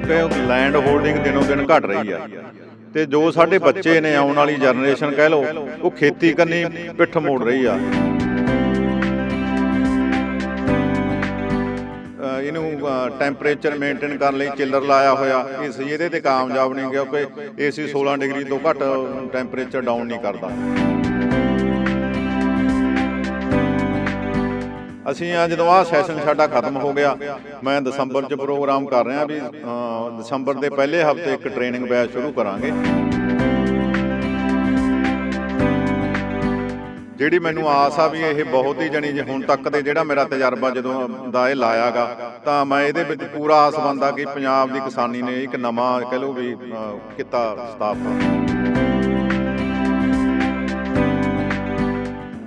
ਕਿਉਂਕਿ land holding ਦਿਨੋਂ ਦਿਨ ਘਟ ਰਹੀ ਆ। ਤੇ ਜੋ ਸਾਡੇ ਬੱਚੇ ਨੇ ਆਉਣ ਵਾਲੀ ਜਨਰੇਸ਼ਨ ਕਹਿ ਲਓ, ਉਹ ਖੇਤੀ ਕੰਨੀ ਪਿੱਠ ਮੋੜ ਰਹੀ ਆ। ਇਹਨੂੰ ਟੈਂਪਰੇਚਰ ਮੇਨਟੇਨ ਕਰਨ ਲਈ ਚਿੱਲਰ ਲਾਇਆ ਹੋਇਆ। ਇਸ ਇਹਦੇ ਤੇ ਕਾਮਯਾਬ ਨਹੀਂ ਕਿਉਂਕਿ ਏਸੀ 16 ਡਿਗਰੀ ਤੋਂ ਘੱਟ ਟੈਂਪਰੇਚਰ ਡਾਊਨ ਨਹੀਂ ਕਰਦਾ। ਅਸੀਂ ਆ ਜਦੋਂ ਆ ਸੈਸ਼ਨ ਸਾਡਾ ਖਤਮ ਹੋ ਗਿਆ ਮੈਂ ਦਸੰਬਰ 'ਚ ਪ੍ਰੋਗਰਾਮ ਕਰ ਰਿਹਾ ਵੀ ਦਸੰਬਰ ਦੇ ਪਹਿਲੇ ਹਫ਼ਤੇ ਇੱਕ ਟ੍ਰੇਨਿੰਗ ਬੈਚ ਸ਼ੁਰੂ ਕਰਾਂਗੇ। ਜਿਹੜੀ ਮੈਨੂੰ ਆਸ ਆ ਵੀ ਇਹ ਬਹੁਤ ਹੀ ਜਣੀ ਹੁਣ ਤੱਕ ਦੇ ਜਿਹੜਾ ਮੇਰਾ ਤਜਰਬਾ ਜਦੋਂ ਦਾ ਇਹ ਲਾਇਆਗਾ ਤਾਂ ਮੈਂ ਇਹਦੇ ਵਿੱਚ ਪੂਰਾ ਆਸ ਆਸਵੰਦਾ ਕਿ ਪੰਜਾਬ ਦੀ ਕਿਸਾਨੀ ਨੇ ਇੱਕ ਨਵਾਂ ਕਹਿ ਲਓ ਵੀ ਅ, ਕਿੱਤਾ ਸਥਾਪਿਤ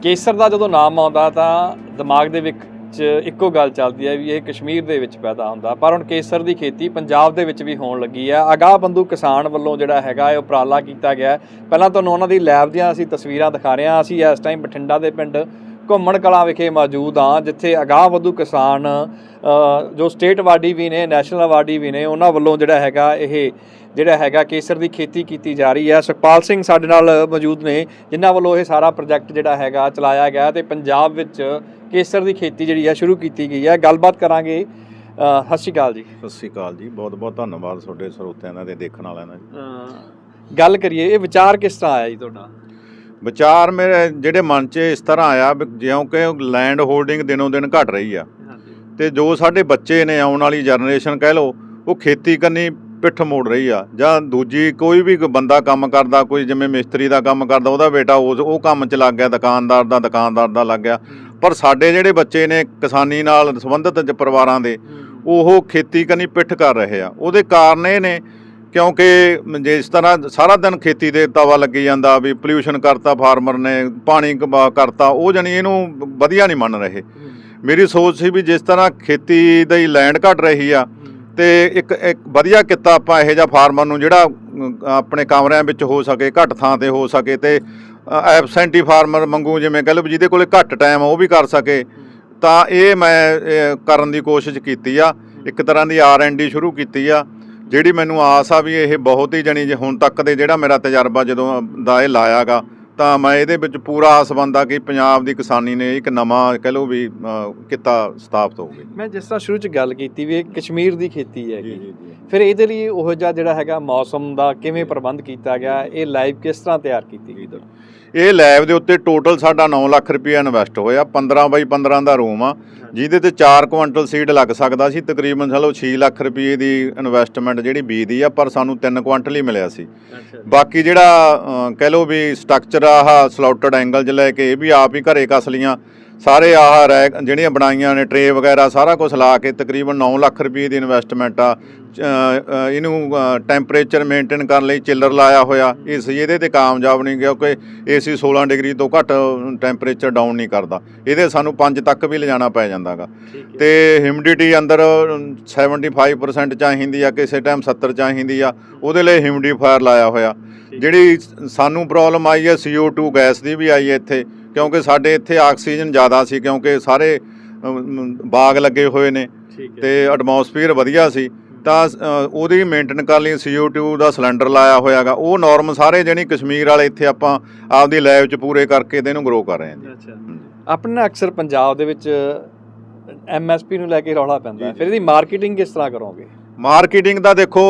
ਕੇਸਰ ਦਾ ਜਦੋਂ ਨਾਮ ਆਉਂਦਾ ਤਾਂ ਦਿਮਾਗ ਦੇ ਵਿੱਚ ਇੱਕੋ ਗੱਲ ਚੱਲਦੀ ਹੈ ਵੀ ਇਹ ਕਸ਼ਮੀਰ ਦੇ ਵਿੱਚ ਪੈਦਾ ਹੁੰਦਾ। ਪਰ ਹੁਣ ਕੇਸਰ ਦੀ ਖੇਤੀ ਪੰਜਾਬ ਦੇ ਵਿੱਚ ਵੀ ਹੋਣ ਲੱਗੀ ਹੈ। ਅਗਾਹ ਬੰਦੂ ਕਿਸਾਨ ਵੱਲੋਂ ਜਿਹੜਾ ਹੈਗਾ ਇਹ ਉਪਰਾਲਾ ਕੀਤਾ ਗਿਆ ਪਹਿਲਾਂ ਤੁਹਾਨੂੰ ਉਹਨਾਂ ਦੀ ਲੈਬ ਦੀਆਂ ਅਸੀਂ ਤਸਵੀਰਾਂ ਦਿਖਾ ਰਹੇ ਹਾਂ। ਅਸੀਂ ਇਸ ਟਾਈਮ ਬਠਿੰਡਾ ਦੇ ਪਿੰਡ ਘੁੰਮਣ ਕਲਾਂ ਵਿਖੇ ਮੌਜੂਦ ਹਾਂ ਜਿੱਥੇ ਅਗਾਹ ਵਧੂ ਕਿਸਾਨ ਜੋ ਸਟੇਟ ਅਵਾਰਡੀ ਵੀ ਨੇ ਨੈਸ਼ਨਲ ਅਵਾਰਡੀ ਵੀ ਨੇ ਉਹਨਾਂ ਵੱਲੋਂ ਜਿਹੜਾ ਹੈਗਾ ਇਹ ਜਿਹੜਾ ਹੈਗਾ ਕੇਸਰ ਦੀ ਖੇਤੀ ਕੀਤੀ ਜਾ ਰਹੀ ਹੈ। ਸੁਖਪਾਲ ਸਿੰਘ ਸਾਡੇ ਨਾਲ ਮੌਜੂਦ ਨੇ ਜਿਨ੍ਹਾਂ ਵੱਲੋਂ ਇਹ ਸਾਰਾ ਪ੍ਰੋਜੈਕਟ ਜਿਹੜਾ ਹੈਗਾ ਚਲਾਇਆ ਗਿਆ ਤੇ ਪੰਜਾਬ ਵਿੱਚ ਕੇਸਰ ਦੀ ਖੇਤੀ ਜਿਹੜੀ ਹੈ ਸ਼ੁਰੂ ਕੀਤੀ ਗਈ ਹੈ। ਗੱਲਬਾਤ ਕਰਾਂਗੇ ਸਤਿ ਸ਼੍ਰੀ ਅਕਾਲ ਜੀ। ਸਤਿ ਸ਼੍ਰੀ ਅਕਾਲ ਜੀ। ਬਹੁਤ ਬਹੁਤ ਧੰਨਵਾਦ ਤੁਹਾਡੇ ਸਰੋਤਿਆਂ ਦਾ ਤੇ ਦੇਖਣ ਵਾਲਿਆਂ ਦਾ ਜੀ। ਗੱਲ ਕਰੀਏ ਇਹ ਵਿਚਾਰ ਕਿਸ ਤਰ੍ਹਾਂ ਆਇਆ ਜੀ ਤੁਹਾਡਾ? ਵਿਚਾਰ ਮੇਰੇ ਜਿਹੜੇ ਮਨ 'ਚ ਇਸ ਤਰ੍ਹਾਂ ਆਇਆ ਵੀ ਜਿਉਂਕਿ ਲੈਂਡ ਹੋਲਡਿੰਗ ਦਿਨੋਂ ਦਿਨ ਘਟ ਰਹੀ ਆ। ਤੇ ਜੋ ਸਾਡੇ ਬੱਚੇ ਨੇ ਆਉਣ ਵਾਲੀ ਜਨਰੇਸ਼ਨ ਕਹਿ ਲਓ ਉਹ ਖੇਤੀ ਕੰਨੀ ਪਿੱਠ ਮੋੜ ਰਹੀ ਆ ਜਾਂ ਦੂਜੀ ਕੋਈ ਵੀ ਬੰਦਾ ਕੰਮ ਕਰਦਾ ਕੋਈ ਜਿਵੇਂ ਮਿਸਤਰੀ ਦਾ ਕੰਮ ਕਰਦਾ ਉਹਦਾ ਬੇਟਾ ਉਸ ਉਹ ਕੰਮ 'ਚ ਲੱਗ ਗਿਆ ਦੁਕਾਨਦਾਰ ਦਾ ਦੁਕਾਨਦਾਰ ਦਾ ਲੱਗ ਗਿਆ। ਪਰ ਸਾਡੇ ਜਿਹੜੇ ਬੱਚੇ ਨੇ ਕਿਸਾਨੀ ਨਾਲ ਸੰਬੰਧਿਤ ਪਰਿਵਾਰਾਂ ਦੇ ਉਹ ਖੇਤੀ ਕੰਨੀ ਪਿੱਠ ਕਰ ਰਹੇ ਆ। ਉਹਦੇ ਕਾਰਨ ਇਹ ਨੇ ਕਿਉਂਕਿ ਜਿਸ ਤਰ੍ਹਾਂ ਸਾਰਾ ਦਿਨ ਖੇਤੀ ਦੇ ਤਵਾ ਲੱਗੀ ਜਾਂਦਾ ਵੀ ਪੋਲਿਊਸ਼ਨ ਕਰਤਾ ਫਾਰਮਰ ਨੇ ਪਾਣੀ ਕਰਤਾ ਉਹ ਜਣੀ ਇਹਨੂੰ ਵਧੀਆ ਨਹੀਂ ਮੰਨ ਰਹੇ। ਮੇਰੀ ਸੋਚ ਸੀ ਵੀ ਜਿਸ ਤਰ੍ਹਾਂ ਖੇਤੀ ਦੀ ਲੈਂਡ ਘਟ ਰਹੀ ਆ ਤੇ ਇੱਕ ਇੱਕ ਵਧੀਆ ਕਿੱਤਾ ਆਪਾਂ ਇਹੋ ਜਿਹਾ ਫਾਰਮਰ ਨੂੰ ਜਿਹੜਾ ਆਪਣੇ ਕਮਰਿਆਂ ਵਿੱਚ ਹੋ ਸਕੇ ਘੱਟ ਥਾਂ ਤੇ ਹੋ ਸਕੇ ਤੇ ਐਬਸੈਂਟੀ ਫਾਰਮਰ ਮੰਗੂ ਜਿਵੇਂ ਕਹ ਲਓ ਜਿਹਦੇ ਕੋਲੇ ਘੱਟ ਟਾਈਮ ਉਹ ਵੀ ਕਰ ਸਕੇ। ਤਾਂ ਇਹ ਮੈਂ ਕਰਨ ਦੀ ਕੋਸ਼ਿਸ਼ ਕੀਤੀ ਆ। ਇੱਕ ਤਰ੍ਹਾਂ ਦੀ ਆਰ ਐਨ ਡੀ ਸ਼ੁਰੂ ਕੀਤੀ ਆ। ਜਿਹੜੀ ਮੈਨੂੰ ਆਸ ਆ ਵੀ ਇਹ ਬਹੁਤ ਹੀ ਜਣੀ ਜੇ ਹੁਣ ਤੱਕ ਦੇ ਜਿਹੜਾ ਮੇਰਾ ਤਜਰਬਾ ਜਦੋਂ ਦਾ ਇਹ ਲਾਇਆਗਾ ਤਾਂ ਮੈਂ ਇਹਦੇ ਵਿੱਚ ਪੂਰਾ ਆਸਵੰਦਾ ਕਿ ਪੰਜਾਬ ਦੀ ਕਿਸਾਨੀ ਨੇ ਇੱਕ ਨਵਾਂ ਕਹ ਲਓ ਵੀ ਕਿੱਤਾ ਸਥਾਪਿਤ ਹੋ ਗਿਆ ਮੈਂ ਜਿਸ ਤਰ੍ਹਾਂ ਸ਼ੁਰੂ ਚ ਗੱਲ ਕੀਤੀ ਵੀ ਇਹ ਕਸ਼ਮੀਰ ਦੀ ਖੇਤੀ ਹੈਗੀ। ਫਿਰ ਇਹਦੇ ਲਈ ਉਹ ਜਿਹਾ ਜਿਹੜਾ ਹੈਗਾ ਮੌਸਮ ਦਾ ਕਿਵੇਂ ਪ੍ਰਬੰਧ ਕੀਤਾ ਗਿਆ ਇਹ ਲਾਈਵ ਕਿਸ ਤਰ੍ਹਾਂ ਤਿਆਰ ਕੀਤੀ ਗਈ? ਇਹ ਲੈਬ ਦੇ ਉੱਤੇ ਟੋਟਲ ਸਾਡਾ 9 ਲੱਖ ਰੁਪਏ ਇਨਵੈਸਟ ਹੋਇਆ 15 ਬਾਈ 15 ਦਾ ਰੂਮ ਆ ਜਿਹਦੇ ਤੇ 4 ਕੁਇੰਟਲ ਸੀਡ ਲੱਗ ਸਕਦਾ ਸੀ ਤਕਰੀਬਨ ਚਲੋ 6 ਲੱਖ ਰੁਪਏ ਦੀ ਇਨਵੈਸਟਮੈਂਟ ਜਿਹੜੀ ਬੀ ਦੀ ਆ ਪਰ ਸਾਨੂੰ 3 ਕੁਇੰਟਲ ਹੀ ਮਿਲਿਆ ਸੀ। ਬਾਕੀ ਜਿਹੜਾ ਕਹਿ ਲਓ ਵੀ ਸਟਰਕਚਰ ਆਹ ਸਲੌਟਡ ਐਂਗਲ 'ਚ ਲੈ ਕੇ ਇਹ ਵੀ ਆਪ ਹੀ ਘਰੇ ਕਸ ਲੀਆਂ ਸਾਰੇ ਆਹ ਰੈਕ ਜਿਹੜੀਆਂ ਬਣਾਈਆਂ ਨੇ ਟਰੇ ਵਗੈਰਾ ਸਾਰਾ ਕੁਝ ਲਾ ਕੇ ਤਕਰੀਬਨ 9 ਲੱਖ ਰੁਪਏ ਦੀ ਇਨਵੈਸਟਮੈਂਟ ਆ। ਇਹਨੂੰ ਟੈਂਪਰੇਚਰ ਮੇਨਟੇਨ ਕਰਨ ਲਈ ਚਿੱਲਰ ਲਾਇਆ ਹੋਇਆ। ਇਸ ਇਹਦੇ ਤੇ ਕਾਮਯਾਬ ਨਹੀਂ ਕਿਉਂਕਿ ਏਸੀ 16 ਡਿਗਰੀ ਤੋਂ ਘੱਟ ਟੈਂਪਰੇਚਰ ਡਾਊਨ ਨਹੀਂ ਕਰਦਾ। ਇਹਦੇ ਸਾਨੂੰ 5 ਤੱਕ ਵੀ ਲਿਜਾਣਾ ਪੈ ਜਾਂਦਾਗਾ। ਤੇ ਹਿਊਮਿਡਿਟੀ ਅੰਦਰ 75% ਚਾਹੀਦੀ ਆ ਕਿਸੇ ਟਾਈਮ 70 ਚਾਹੀਦੀ ਆ ਉਹਦੇ ਲਈ ਹਿਊਮਿਡੀਫਾਇਰ ਲਾਇਆ ਹੋਇਆ। ਜਿਹੜੀ ਸਾਨੂੰ ਪ੍ਰੋਬਲਮ ਆਈ ਹੈ CO2 ਗੈਸ ਦੀ ਵੀ ਆਈ ਹੈ ਇੱਥੇ। ਕਿਉਂਕਿ ਸਾਡੇ ਇੱਥੇ ਆਕਸੀਜਨ ਜ਼ਿਆਦਾ ਸੀ ਕਿਉਂਕਿ ਸਾਰੇ ਬਾਗ ਲੱਗੇ ਹੋਏ ਨੇ ਤੇ ਐਟਮੋਸਫੀਅਰ ਵਧੀਆ ਸੀ। ਤਾਂ ਉਹਦੀ ਮੇਨਟੇਨ ਕਰਨ ਲਈ CO2 ਦਾ ਸਿਲੰਡਰ ਲਾਇਆ ਹੋਇਆਗਾ ਉਹ ਨਾਰਮ ਸਾਰੇ ਜਿਹੜੀ ਕਸ਼ਮੀਰ ਵਾਲੇ ਇੱਥੇ ਆਪਾਂ ਆਪਦੀ ਲੈਬ 'ਚ ਪੂਰੇ ਕਰਕੇ ਤੇ ਇਹਨੂੰ ਗਰੋ ਕਰ ਰਹੇ ਹਾਂ ਜੀ। ਅੱਛਾ। ਆਪਣੇ ਨਾ ਅਕਸਰ ਪੰਜਾਬ ਦੇ ਵਿੱਚ ਐਮਐਸਪੀ ਨੂੰ ਲੈ ਕੇ ਰੌਲਾ ਪੈਂਦਾ ਫਿਰ ਇਹਦੀ ਮਾਰਕੀਟਿੰਗ ਕਿਸ ਤਰ੍ਹਾਂ ਕਰੋਗੇ? ਮਾਰਕੀਟਿੰਗ ਦਾ ਦੇਖੋ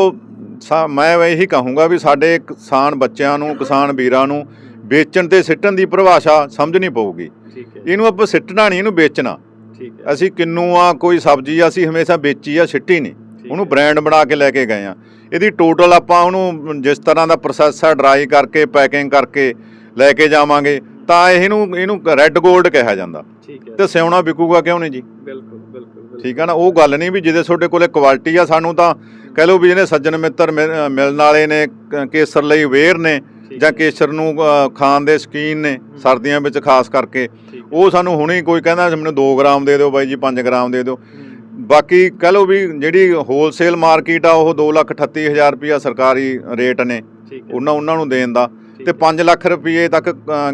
ਸਾ- ਮੈਂ ਇਹੀ ਕਹੂੰਗਾ ਵੀ ਸਾਡੇ ਕਿਸਾਨ ਬੱਚਿਆਂ ਨੂੰ ਕਿਸਾਨ ਵੀਰਾਂ ਨੂੰ ਵੇਚਣ ਤੇ ਸਿੱਟਣ ਦੀ ਪਰਿਭਾਸ਼ਾ ਸਮਝਣੀ ਪਊਗੀ। ਠੀਕ ਹੈ। ਇਹਨੂੰ ਆਪਾਂ ਸਿੱਟਣਾ ਨਹੀਂ ਇਹਨੂੰ ਵੇਚਣਾ। ਠੀਕ ਅਸੀਂ ਕਿੰਨੂ ਆ ਕੋਈ ਸਬਜ਼ੀ ਆ ਅਸੀਂ ਹਮੇਸ਼ਾ ਵੇਚੀ ਆ ਸਿੱਟੀ ਨਹੀਂ। ਉਹਨੂੰ ਬ੍ਰਾਂਡ ਬਣਾ ਕੇ ਲੈ ਕੇ ਗਏ ਆ। ਇਹਦੀ ਟੋਟਲ ਆਪਾਂ ਉਹਨੂੰ ਜਿਸ ਤਰ੍ਹਾਂ ਦਾ ਪ੍ਰੋਸੈਸ ਆ ਡਰਾਈ ਕਰਕੇ ਪੈਕਿੰਗ ਕਰਕੇ ਲੈ ਕੇ ਜਾਵਾਂਗੇ ਤਾਂ ਇਹਨੂੰ ਇਹਨੂੰ ਰੈੱਡ 골ਡ ਕਿਹਾ ਜਾਂਦਾ। ਠੀਕ ਹੈ। ਤੇ ਸਿਉਣਾ ਵਿਕੂਗਾ ਕਿਉਂ ਨਹੀਂ ਜੀ? ਬਿਲਕੁਲ ਬਿਲਕੁਲ ਠੀਕ ਆ ਨਾ? ਉਹ ਗੱਲ ਨਹੀਂ ਵੀ ਜਿਹਦੇ ਤੁਹਾਡੇ ਕੋਲੇ ਕੁਆਲਿਟੀ ਆ ਸਾਨੂੰ ਤਾਂ ਕਹਿ ਲਓ ਵੀ ਜਿਹਨੇ ਸੱਜਣ ਮਿੱਤਰ ਮਿਲਣ ਵਾਲੇ ਨੇ ਕੇਸਰ ਲਈ ਅਵੇਅਰ ਨੇ ਜਾਂ ਕੇਸਰ ਨੂੰ ਖਾਣ ਦੇ ਸ਼ਕੀਨ ਨੇ ਸਰਦੀਆਂ ਵਿੱਚ ਖਾਸ ਕਰਕੇ। ਉਹ ਸਾਨੂੰ ਹੁਣੇ ਕੋਈ ਕਹਿੰਦਾ ਮੈਨੂੰ 2 ਗ੍ਰਾਮ ਦੇ ਦਿਓ ਬਾਈ ਜੀ 5 ਗ੍ਰਾਮ ਦੇ ਦਿਓ। ਬਾਕੀ ਕਹਿ ਲਓ ਵੀ ਜਿਹੜੀ ਹੋਲਸੇਲ ਮਾਰਕੀਟ ਆ ਉਹ 238000 ਰੁਪਿਆ ਸਰਕਾਰੀ ਰੇਟ ਨੇ। ਉਹਨਾਂ ਉਹਨਾਂ ਨੂੰ ਦੇਣ ਦਾ। ਤੇ 5 ਲੱਖ ਰੁਪਏ ਤੱਕ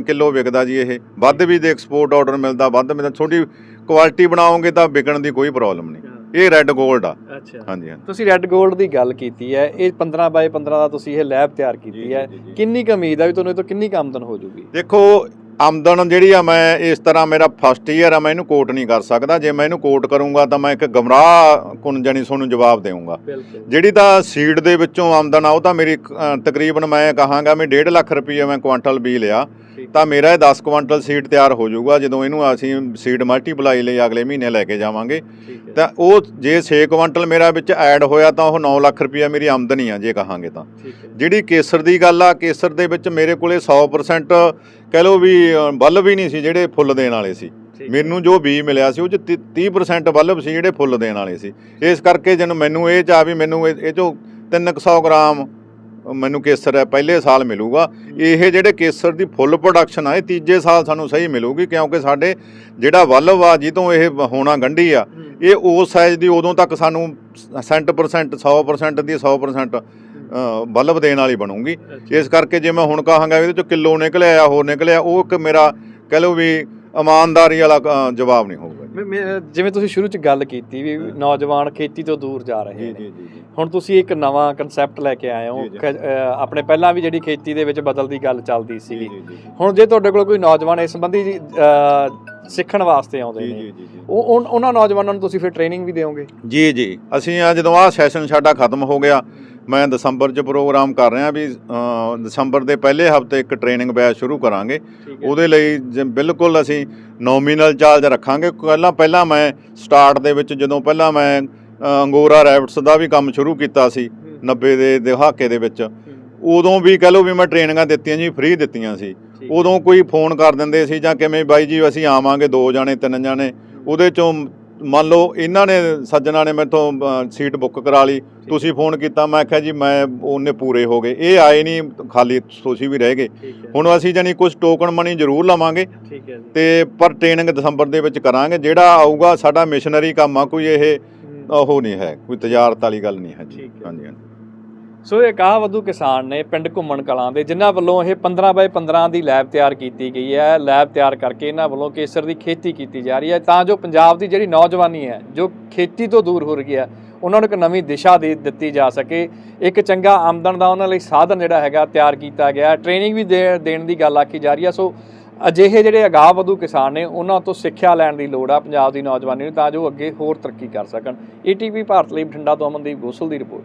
ਕਿਲੋ ਵਿਕਦਾ ਜੀ ਇਹ। ਵੱਧ ਵੀ ਦੇ ਐਕਸਪੋਰਟ ਆਰਡਰ ਮਿਲਦਾ ਵੱਧ ਮਿਲਦਾ। ਛੋਟੀ ਕੁਆਲਿਟੀ ਬਣਾਓਗੇ ਤਾਂ ਵਿਕਣ ਦੀ ਕੋਈ ਪ੍ਰੋਬਲਮ ਨਹੀਂ। ਇਹ ਰੈੱਡ 골ਡ ਆ। ਅੱਛਾ। ਹਾਂਜੀ ਹਾਂਜੀ। ਤੁਸੀਂ ਰੈੱਡ 골ਡ ਦੀ ਗੱਲ ਕੀਤੀ ਹੈ ਇਹ 15 ਬਾਈ 15 ਦਾ ਤੁਸੀਂ ਇਹ ਲੈਬ ਤਿਆਰ ਕੀਤੀ ਹੈ। ਕਿੰਨੀ ਕੁ ਉਮੀਦ ਵੀ ਤੁਹਾਨੂੰ ਇਹ ਤੋਂ ਕਿੰਨੀ ਕੁ ਆਮਦਨ ਹੋ ਜਾਊਗੀ ਦੇਖੋ ਆਮਦਨ ਜਿਹੜੀ ਆ ਮੈਂ ਇਸ ਤਰ੍ਹਾਂ ਮੇਰਾ ਫਸਟ ਈਅਰ ਆ ਮੈਂ ਇਹਨੂੰ ਕੋਟ ਨਹੀਂ ਕਰ ਸਕਦਾ। ਜੇ ਮੈਂ ਇਹਨੂੰ ਕੋਟ ਕਰੂੰਗਾ ਤਾਂ ਮੈਂ ਇੱਕ ਗਮਰਾਹ ਕੁਨ ਜਾਨੀ ਤੁਹਾਨੂੰ ਜਵਾਬ ਦੇਵਾਂਗਾ ਬਿਲਕੁਲ। ਜਿਹੜੀ ਤਾਂ ਸੀਡ ਦੇ ਵਿੱਚੋਂ ਆਮਦਨ ਆ ਉਹ ਤਾਂ ਮੇਰੀ ਤਕਰੀਬਨ ਮੈਂ ਕਹਾਂਗਾ ਮੈਂ 1.5 ਲੱਖ ਰੁਪਏ ਮੈਂ ਕੁਆਂਟਲ ਬੀ ਲਿਆ। ਤਾਂ ਮੇਰਾ ਇਹ 10 ਕੁਆਂਟਲ ਸੀਡ ਤਿਆਰ ਹੋ ਜਾਊਗਾ ਜਦੋਂ ਇਹਨੂੰ ਅਸੀਂ ਸੀਡ ਮਲਟੀਪਲਾਈ ਲਈ ਅਗਲੇ ਮਹੀਨੇ ਲੈ ਕੇ ਜਾਵਾਂਗੇ। ਤਾਂ ਉਹ ਜੇ 6 ਕੁਆਂਟਲ ਮੇਰਾ ਵਿੱਚ ਐਡ ਹੋਇਆ ਤਾਂ ਉਹ 9 ਲੱਖ ਰੁਪਏ ਮੇਰੀ ਆਮਦਨੀ ਆ ਜੇ ਕਹਾਂਗੇ ਤਾਂ। ਜਿਹੜੀ ਕੇਸਰ ਦੀ ਗੱਲ ਆ ਕੇਸਰ ਦੇ ਵਿੱਚ ਮੇਰੇ ਕੋਲੇ 100% ਕਹਿ ਲਓ ਵੀ ਬਲਬ ਹੀ ਨਹੀਂ ਸੀ ਜਿਹੜੇ ਫੁੱਲ ਦੇਣ ਵਾਲੇ ਸੀ। ਮੈਨੂੰ ਜੋ ਬੀ ਮਿਲਿਆ ਸੀ ਉਹ ਚ 30% ਬਲਬ ਸੀ ਜਿਹੜੇ ਫੁੱਲ ਦੇਣ ਵਾਲੇ ਸੀ। ਇਸ ਕਰਕੇ ਜਨ ਮੈਨੂੰ ਇਹ ਚਾ ਵੀ ਮੈਨੂੰ ਇਹ ਇਹ ਚੋਂ 300 ਗ੍ਰਾਮ ਮੈਨੂੰ ਕੇਸਰ ਹੈ ਪਹਿਲੇ ਸਾਲ ਮਿਲੂਗਾ ਇਹ ਜਿਹੜੇ ਕੇਸਰ ਦੀ ਫੁੱਲ ਪ੍ਰੋਡਕਸ਼ਨ ਆ ਇਹ ਤੀਜੇ ਸਾਲ ਸਾਨੂੰ ਸਹੀ ਮਿਲੂਗੀ ਕਿਉਂਕਿ ਸਾਡੇ ਜਿਹੜਾ ਬਲਬ ਆ ਜਿਹਤੋਂ ਇਹ ਹੋਣਾ ਗੰਢੀ ਆ। ਇਹ ਉਸ ਸਾਈਜ਼ ਦੀ ਉਦੋਂ ਤੱਕ ਸਾਨੂੰ ਸੈਂਟ ਪਰਸੈਂਟ 100% ਦੀ 100% ਅ, ਬਲਬ ਦੇਣ ਵਾਲੀ ਬਣੂਗੀ। ਇਸ ਕਰਕੇ ਜੇ ਮੈਂ ਹੁਣ ਕਹਾਂਗਾ ਇਹਦੇ ਚੋਂ ਕਿਲੋ ਨਿਕਲਿਆ ਆ ਹੋਰ ਨਿਕਲਿਆ ਉਹ ਇੱਕ ਮੇਰਾ ਕਹਿ ਲਓ ਵੀ ਇਮਾਨਦਾਰੀ ਵਾਲਾ ਜਵਾਬ ਨਹੀਂ ਹੋਊਗਾ ਜਿਵੇਂ ਤੁਸੀਂ ਸ਼ੁਰੂ ਚ ਗੱਲ ਕੀਤੀ ਵੀ ਨੌਜਵਾਨ ਖੇਤੀ ਤੋਂ ਦੂਰ ਜਾ ਰਹੇ ਨੇ। ਹੁਣ ਤੁਸੀਂ ਇੱਕ ਨਵਾਂ ਕਨਸੈਪਟ ਲੈ ਕੇ ਆਏ ਹੋ। ਆਪਣੇ ਪਹਿਲਾਂ ਵੀ ਜਿਹੜੀ ਖੇਤੀ ਦੇ ਵਿੱਚ ਬਦਲਦੀ ਗੱਲ ਚੱਲਦੀ ਸੀਗੀ। ਹੁਣ ਜੇ ਤੁਹਾਡੇ ਕੋਲ ਕੋਈ ਨੌਜਵਾਨ ਇਸ ਸੰਬੰਧੀ ਸਿੱਖਣ ਵਾਸਤੇ ਆਉਂਦੇ ਨੇ। ਉਹ ਉਹਨਾਂ ਨੌਜਵਾਨਾਂ ਨੂੰ ਤੁਸੀਂ ਫਿਰ ਟ੍ਰੇਨਿੰਗ ਵੀ ਦਿਓਗੇ? ਜੀ ਜੀ। ਅਸੀਂ ਆ ਜਦੋਂ ਆਹ ਸੈਸ਼ਨ ਸਾਡਾ ਖਤਮ ਹੋ ਗਿਆ। ਮੈਂ ਦਸੰਬਰ 'ਚ ਪ੍ਰੋਗਰਾਮ ਕਰ ਰਿਹਾ ਵੀ ਦਸੰਬਰ ਦੇ ਪਹਿਲੇ ਹਫ਼ਤੇ ਇੱਕ ਟ੍ਰੇਨਿੰਗ ਬੈਚ ਸ਼ੁਰੂ ਕਰਾਂਗੇ। ਉਹਦੇ ਲਈ ਬਿਲਕੁਲ ਅਸੀਂ ਨੋਮੀਨਲ ਚਾਰਜ ਰੱਖਾਂਗੇ। ਪਹਿਲਾਂ ਪਹਿਲਾਂ ਮੈਂ ਸਟਾਰਟ ਦੇ ਵਿੱਚ ਜਦੋਂ ਪਹਿਲਾਂ ਮੈਂ ਅੰਗੋਰਾ ਰੈਬਟਸ ਦਾ ਵੀ ਕੰਮ ਸ਼ੁਰੂ ਕੀਤਾ ਸੀ 90 ਦੇ ਦਹਾਕੇ ਦੇ ਵਿੱਚ। ਉਦੋਂ ਵੀ ਕਹ ਲਓ ਵੀ ਮੈਂ ਟ੍ਰੇਨਿੰਗਾਂ ਦਿੱਤੀਆਂ ਜੀ ਫ੍ਰੀ ਦਿੱਤੀਆਂ ਸੀ। ਉਦੋਂ ਕੋਈ ਫੋਨ ਕਰ ਦਿੰਦੇ ਸੀ ਜਾਂ ਕਿਵੇਂ ਬਾਈ ਜੀ ਅਸੀਂ ਆਵਾਂਗੇ ਦੋ ਜਾਣੇ ਤਿੰਨ ਜਾਣੇ ਉਹਦੇ ਚੋਂ ਮੰਨ ਲਓ ਇਹਨਾਂ ਨੇ ਸੱਜਣਾ ਨੇ ਮੈਥੋਂ ਸੀਟ ਬੁੱਕ ਕਰਾ ਲਈ ਤੁਸੀਂ ਫੋਨ ਕੀਤਾ ਮੈਂ ਕਿਹਾ ਜੀ ਮੈਂ ਉਹਨੇ ਪੂਰੇ ਹੋ ਗਏ। ਇਹ ਆਏ ਨਹੀਂ ਖਾਲੀ ਤੁਸੀਂ ਵੀ ਰਹਿ ਗਏ। ਹੁਣ ਅਸੀਂ ਜਾਨੀ ਕੁਝ ਟੋਕਨ ਮਨੀ ਜ਼ਰੂਰ ਲਵਾਂਗੇ ਤੇ ਪਰ ਟ੍ਰੇਨਿੰਗ ਦਸੰਬਰ ਦੇ ਵਿੱਚ ਕਰਾਂਗੇ। ਜਿਹੜਾ ਆਊਗਾ ਸਾਡਾ ਮਿਸ਼ਨਰੀ ਕੰਮ ਆ ਕੋਈ ਇਹ। ਉਹ ਨਹੀਂ ਹੈ ਕੋਈ ਤਜਾਰਤ ਵਾਲੀ ਗੱਲ ਨਹੀਂ ਹੈ ਜੀ। ਹਾਂਜੀ ਹਾਂਜੀ। ਸੋ ਇਹ ਕਾਹ ਵਧੂ ਕਿਸਾਨ ਨੇ ਪਿੰਡ ਘੁੰਮਣ ਕਲਾਂ ਦੇ, ਜਿਨ੍ਹਾਂ ਵੱਲੋਂ ਇਹ 15 ਬਾਏ 15 ਦੀ ਲੈਬ ਤਿਆਰ ਕੀਤੀ ਗਈ ਹੈ। ਲੈਬ ਤਿਆਰ ਕਰਕੇ ਇਹਨਾਂ ਵੱਲੋਂ ਕੇਸਰ ਦੀ ਖੇਤੀ ਕੀਤੀ ਜਾ ਰਹੀ ਹੈ। ਤਾਂ ਜੋ ਪੰਜਾਬ ਦੀ ਜਿਹੜੀ ਨੌਜਵਾਨੀ ਹੈ, ਜੋ ਖੇਤੀ ਤੋਂ ਦੂਰ ਹੋ ਰਹੀ ਹੈ, ਉਹਨਾਂ ਨੂੰ ਇੱਕ ਨਵੀਂ ਦਿਸ਼ਾ ਦੇ ਦਿੱਤੀ ਜਾ ਸਕੇ। ਇੱਕ ਚੰਗਾ ਆਮਦਨ ਦਾ ਉਹਨਾਂ ਲਈ ਸਾਧਨ ਜਿਹੜਾ ਹੈਗਾ ਤਿਆਰ ਕੀਤਾ ਗਿਆ ਟ੍ਰੇਨਿੰਗ ਵੀ ਦੇ- ਦੇਣ ਦੀ ਗੱਲ ਆਖੀ ਜਾ ਰਹੀ ਹੈ। ਸੋ ਅਜਿਹੇ ਜਿਹੜੇ ਅਗਾਹ ਵਧੂ ਕਿਸਾਨ ਨੇ, ਉਹਨਾਂ ਤੋਂ ਸਿੱਖਿਆ ਲੈਣ ਦੀ ਲੋੜ ਆ ਪੰਜਾਬ ਦੀ ਨੌਜਵਾਨੀ ਨੂੰ, ਤਾਂ ਜੋ ਅੱਗੇ ਹੋਰ ਤਰੱਕੀ ਕਰ ਸਕਣ। ਏਟੀਪੀ ਭਾਰਤ ਲਈ ਬਠਿੰਡਾ ਤੋਂ ਅਮਨਦੀਪ ਗੋਸਲ ਦੀ ਰਿਪੋਰਟ।